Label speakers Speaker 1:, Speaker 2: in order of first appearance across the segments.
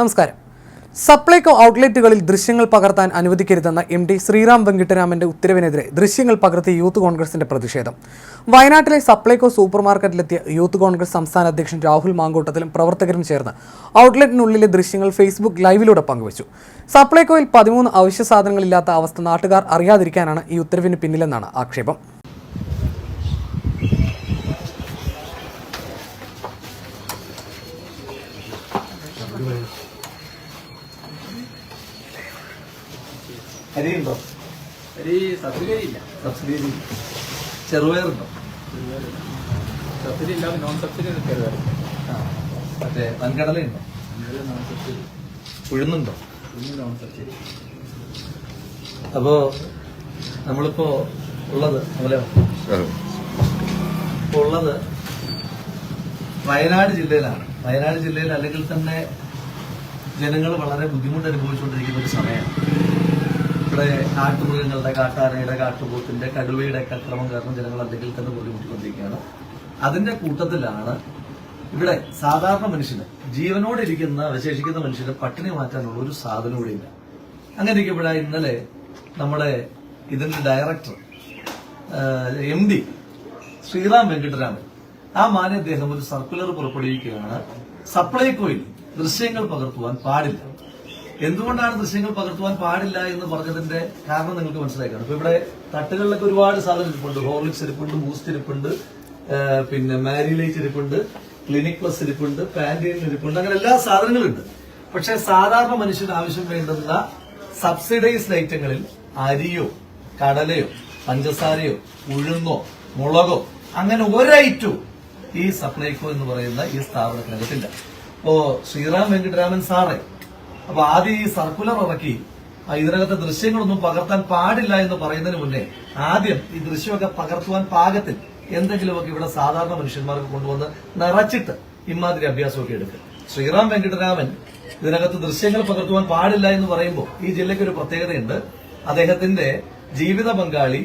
Speaker 1: നമസ്കാരം. സപ്ലൈകോ ഔട്ട്ലെറ്റുകളിൽ ദൃശ്യങ്ങൾ പകർത്താൻ അനുവദിക്കരുതെന്ന എം ഡി ശ്രീറാം വെങ്കിട്ടരാമന്റെ ഉത്തരവിനെതിരെ ദൃശ്യങ്ങൾ പകർത്തി യൂത്ത് കോൺഗ്രസിന്റെ പ്രതിഷേധം. വയനാട്ടിലെ സപ്ലൈകോ സൂപ്പർ മാർക്കറ്റിലെത്തിയ യൂത്ത് കോൺഗ്രസ് സംസ്ഥാന അധ്യക്ഷൻ രാഹുൽ മാങ്കൂട്ടത്തിലും പ്രവർത്തകരും ചേർന്ന് ഔട്ട്ലെറ്റിനുള്ളിലെ ദൃശ്യങ്ങൾ ഫേസ്ബുക്ക് ലൈവിലൂടെ പങ്കുവച്ചു. സപ്ലൈകോയിൽ പതിമൂന്ന് അവശ്യ സാധനങ്ങളില്ലാത്ത അവസ്ഥ നാട്ടുകാർ അറിയാതിരിക്കാനാണ് ഈ ഉത്തരവിന് പിന്നിലെന്നാണ് ആക്ഷേപം.
Speaker 2: അരിയുണ്ടോ?
Speaker 3: അരി സബ്സിഡി ഇല്ല.
Speaker 2: സബ്സിഡി അരി ചെറുപയറുണ്ടോ?
Speaker 3: സബ്സിഡി ഇല്ലാതെ നോൺ സബ്സിഡി ചെറുപയർ.
Speaker 2: ആ മറ്റേ വൻകടലയുണ്ടോ?
Speaker 3: നോൺ സബ്സിഡി
Speaker 2: ഉഴുന്നുണ്ടോ?
Speaker 3: നോൺ സബ്സിഡി
Speaker 2: അപ്പോ നമ്മളിപ്പോ ഉള്ളത് ഇപ്പോ ഉള്ളത് വയനാട് ജില്ലയിലാണ്. വയനാട് ജില്ലയിൽ അല്ലെങ്കിൽ തന്നെ ജനങ്ങൾ വളരെ ബുദ്ധിമുട്ട് അനുഭവിച്ചുകൊണ്ടിരിക്കുന്ന ഒരു സമയമാണ്. ഇവിടെ കാട്ടുമൃഗങ്ങളുടെ കാട്ടാനയുടെ കാട്ടുപോത്തിന്റെ കടുവയുടെ ഒക്കെ അക്രമം കാരണം ജനങ്ങൾ അല്ലെങ്കിൽ തന്നെ ബുദ്ധിമുട്ടിക്കൊണ്ടിരിക്കുകയാണ്. അതിന്റെ കൂട്ടത്തിലാണ് ഇവിടെ സാധാരണ മനുഷ്യന് ജീവനോടെ ഇരിക്കുന്ന അവശേഷിക്കുന്ന മനുഷ്യന് പട്ടിണി മാറ്റാനുള്ള ഒരു സാധനം കൂടി ഇല്ല. അങ്ങനെ ഇരിക്കുമ്പോഴാണ് ഇന്നലെ നമ്മുടെ ഇതിന്റെ director M D Sreeram Venkitaraman ആ മാന്യ അദ്ദേഹം ഒരു സർക്കുലർ പുറപ്പെടുവിക്കുകയാണ്. സപ്ലൈകോയിൽ ദൃശ്യങ്ങൾ പകർത്തുവാൻ പാടില്ല. എന്തുകൊണ്ടാണ് ദൃശ്യങ്ങൾ പകർത്തുവാൻ പാടില്ല എന്ന് പറഞ്ഞതിന്റെ കാരണം നിങ്ങൾക്ക് മനസ്സിലാക്കണം ഇപ്പൊ ഇവിടെ തട്ടുകളിലൊക്കെ ഒരുപാട് സാധനം ഇരിപ്പുണ്ട്. ഹോർലിക്സ് ഇരിപ്പുണ്ട് ബൂസ്റ്റ് ഇരിപ്പുണ്ട് പിന്നെ മാരിലൈറ്റ് ഇരിപ്പുണ്ട് ക്ലിനിക് പ്ലസ് ഇരിപ്പുണ്ട് പാന്റീൻ ഇരിപ്പുണ്ട് അങ്ങനെ എല്ലാ സാധനങ്ങളും ഉണ്ട് പക്ഷെ സാധാരണ മനുഷ്യന് ആവശ്യം വേണ്ടുന്ന സബ്സിഡൈസ്ഡ് ഐറ്റങ്ങളിൽ അരിയോ കടലയോ പഞ്ചസാരയോ ഉഴുന്നോ മുളകോ അങ്ങനെ ഒരൈറ്റവും ഈ സപ്ലൈകോ എന്ന് പറയുന്ന ഈ സ്ഥാപനത്തിനകത്തില്ല. അപ്പോ ശ്രീറാം വെങ്കിട്ടരാമൻ സാറേ അപ്പൊ ആദ്യം ഈ സർക്കുലർ ഇറക്കി ഇതിനകത്തെ ദൃശ്യങ്ങളൊന്നും പകർത്താൻ പാടില്ല എന്ന് പറയുന്നതിന് മുന്നേ ആദ്യം ഈ ദൃശ്യമൊക്കെ പകർത്തുവാൻ പാകത്തിൽ എന്തെങ്കിലുമൊക്കെ ഇവിടെ സാധാരണ മനുഷ്യന്മാർക്ക് കൊണ്ടുവന്ന് നിറച്ചിട്ട് ഇമാതിരി അഭ്യാസമൊക്കെ എടുക്കുക. ശ്രീറാം വെങ്കിട്ടരാമൻ ഇതിനകത്ത് ദൃശ്യങ്ങൾ പകർത്തുവാൻ പാടില്ല എന്ന് പറയുമ്പോൾ ഈ ജില്ലയ്ക്ക് ഒരു പ്രത്യേകതയുണ്ട്. അദ്ദേഹത്തിന്റെ ജീവിത പങ്കാളി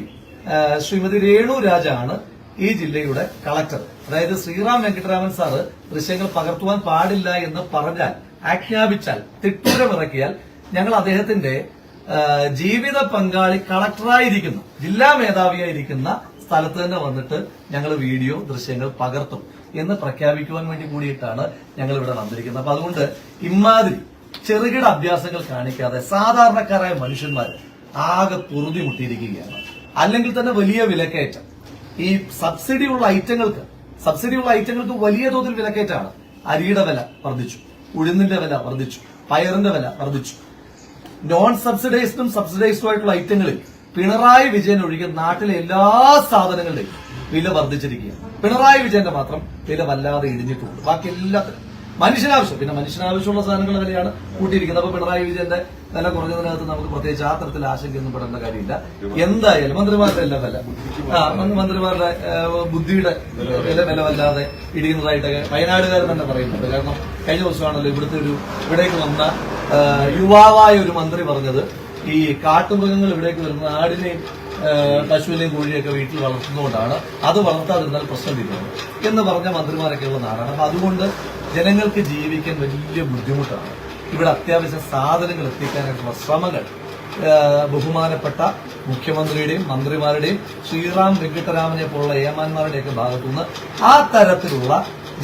Speaker 2: ശ്രീമതി രേണു രാജാണ്. ഈ ജില്ലയുടെ കളക്ടർ. അതായത് ശ്രീറാം വെങ്കിട്ടരാമൻ സാറ് ദൃശ്യങ്ങൾ പകർത്തുവാൻ പാടില്ല എന്ന് പറഞ്ഞാൽ ആജ്ഞാപിച്ചാൽ തിട്ടൂരമിറക്കിയാൽ ഞങ്ങൾ അദ്ദേഹത്തിന്റെ ജീവിത പങ്കാളി കളക്ടറായിരിക്കുന്ന. ജില്ലാ മേധാവിയായിരിക്കുന്ന സ്ഥലത്ത് തന്നെ വന്നിട്ട് ഞങ്ങൾ വീഡിയോ ദൃശ്യങ്ങൾ പകർത്തും എന്ന് പ്രഖ്യാപിക്കുവാൻ വേണ്ടി കൂടിയിട്ടാണ് ഞങ്ങൾ ഇവിടെ വന്നിരിക്കുന്നത്. അപ്പൊ അതുകൊണ്ട് ഇമാതിരി ചെറുകിട അഭ്യാസങ്ങൾ കാണിക്കാതെ സാധാരണക്കാരായ മനുഷ്യന്മാർ ആകെ പൊറുതി മുട്ടിയിരിക്കുകയാണ് അല്ലെങ്കിൽ തന്നെ വലിയ വിലക്കയറ്റം. ഈ സബ്സിഡി ഉള്ള ഐറ്റങ്ങൾക്ക് സബ്സിഡി ഉള്ള ഐറ്റങ്ങൾക്ക് വലിയ തോതിൽ വിലക്കയറ്റാണ്. അരിയുടെ വില വർദ്ധിച്ചു ഉഴുന്നിന്റെ വില വർദ്ധിച്ചു പയറിന്റെ വില വർദ്ധിച്ചു. നോൺ സബ്സിഡൈസ്ഡും സബ്സിഡൈസ്ഡും ആയിട്ടുള്ള ഐറ്റങ്ങളിൽ പിണറായി വിജയൻ ഒഴികെ നാട്ടിലെ എല്ലാ സാധനങ്ങളുടെയും വില വർദ്ധിച്ചിരിക്കുകയാണ്. പിണറായി വിജയന്റെ മാത്രം വില വല്ലാതെ ഇടിഞ്ഞിട്ടുണ്ട്. ബാക്കി എല്ലാത്തിനും മനുഷ്യനാവശ്യം. പിന്നെ മനുഷ്യനാവശ്യമുള്ള സാധനങ്ങളുടെ വിലയാണ് കൂട്ടിയിരിക്കുന്നത്. അപ്പൊ പിണറായി വിജയന്റെ വില കുറഞ്ഞതിനകത്ത് നമുക്ക് പ്രത്യേകിച്ച് ആ തരത്തിൽ ആശങ്കയൊന്നും പെടേണ്ട കാര്യമില്ല. എന്തായാലും മന്ത്രിമാരുടെ എല്ലാം വില. മന്ത്രിമാരുടെ ബുദ്ധിയുടെ വില വില വല്ലാതെ ഇടിയുന്നതായിട്ടൊക്കെ വയനാടുകാരൻ തന്നെ പറയുന്നുണ്ട്. കാരണം കഴിഞ്ഞ ദിവസമാണല്ലോ ഇവിടുത്തെ ഒരു ഇവിടേക്ക് വന്ന യുവാവായ ഒരു മന്ത്രി പറഞ്ഞത് ഈ കാട്ടുമൃഗങ്ങൾ ഇവിടേക്ക് വരുന്ന ആടിനെയും പശുവിനെയും കോഴിയൊക്കെ വീട്ടിൽ വളർത്തുന്നതുകൊണ്ടാണ് അത് വളർത്താതിരുന്നാൽ പ്രശ്നം തീരുന്നത്. എന്ന് പറഞ്ഞ മന്ത്രിമാരൊക്കെ ഉള്ള നാടാണ്. അപ്പൊ അതുകൊണ്ട് ജനങ്ങൾക്ക് ജീവിക്കാൻ വലിയ ബുദ്ധിമുട്ടാണ്. ഇവിടെ അത്യാവശ്യ സാധനങ്ങൾ എത്തിക്കാനായിട്ടുള്ള ശ്രമങ്ങൾ ബഹുമാനപ്പെട്ട മുഖ്യമന്ത്രിയുടെയും മന്ത്രിമാരുടെയും ശ്രീറാം വെങ്കിട്ടരാമനെ പോലുള്ള ഏമാന്മാരുടെയൊക്കെ ഭാഗത്തുനിന്ന് ആ തരത്തിലുള്ള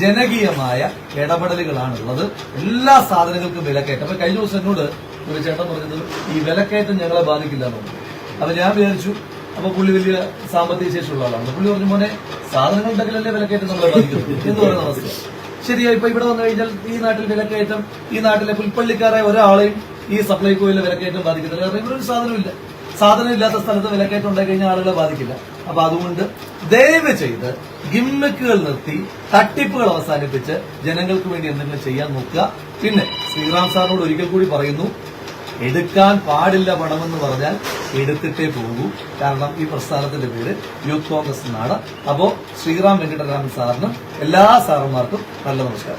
Speaker 2: ജനകീയമായ ഇടപെടലുകളാണുള്ളത്. എല്ലാ സാധനങ്ങൾക്കും വിലക്കയറ്റം. അപ്പൊ കഴിഞ്ഞ ദിവസം എന്നോട് ഒരു ചേട്ടൻ പറഞ്ഞത് ഈ വിലക്കയറ്റം ഞങ്ങളെ ബാധിക്കില്ല എന്ന് പറഞ്ഞു. അപ്പൊ ഞാൻ വിചാരിച്ചു അപ്പൊ പുള്ളി വലിയ സാമ്പത്തിക ശേഷിയുള്ള ആളാണ്. പുള്ളി പറഞ്ഞു മോനെ സാധനങ്ങൾ ഉണ്ടെങ്കിലല്ലേ വിലക്കയറ്റം നമ്മളെ ബാധിക്കുന്നു എന്ന് പറയുന്ന അവസ്ഥ. ശരിയാ ഇപ്പൊ ഇവിടെ വന്നു കഴിഞ്ഞാൽ ഈ നാട്ടിൽ വിലക്കയറ്റം ഈ നാട്ടിലെ പുൽപ്പള്ളിക്കാരായ ഒരാളെയും ഈ സപ്ലൈകോയിലെ വിലക്കയറ്റം ബാധിക്കുന്നില്ല. കാരണം ഇവിടെ ഒരു സാധനമില്ല സാധനം ഇല്ലാത്ത സ്ഥലത്ത് വിലക്കയറ്റം ഉണ്ടായി കഴിഞ്ഞാൽ ആളുകളെ ബാധിക്കില്ല. അപ്പൊ അതുകൊണ്ട് ദയവ് ചെയ്ത് ഗിമ്മിക്കുകൾ നിർത്തി തട്ടിപ്പുകൾ അവസാനിപ്പിച്ച് ജനങ്ങൾക്ക് വേണ്ടി എന്തെങ്കിലും ചെയ്യാൻ നോക്കുക. പിന്നെ ശ്രീറാം സാറിനോട് ഒരിക്കൽ കൂടി പറയുന്നു എടുക്കാൻ പാടില്ല പണമെന്ന് പറഞ്ഞാൽ എടുത്തിട്ടേ പോകൂ. കാരണം ഈ പ്രസ്ഥാനത്തിന്റെ പേര് യൂത്ത് കോൺഗ്രസ് എന്നാണ്. അപ്പോ ശ്രീറാം വെങ്കിട്ടരാമൻ സാറിനും എല്ലാ സാറന്മാർക്കും നല്ല നമസ്കാരം.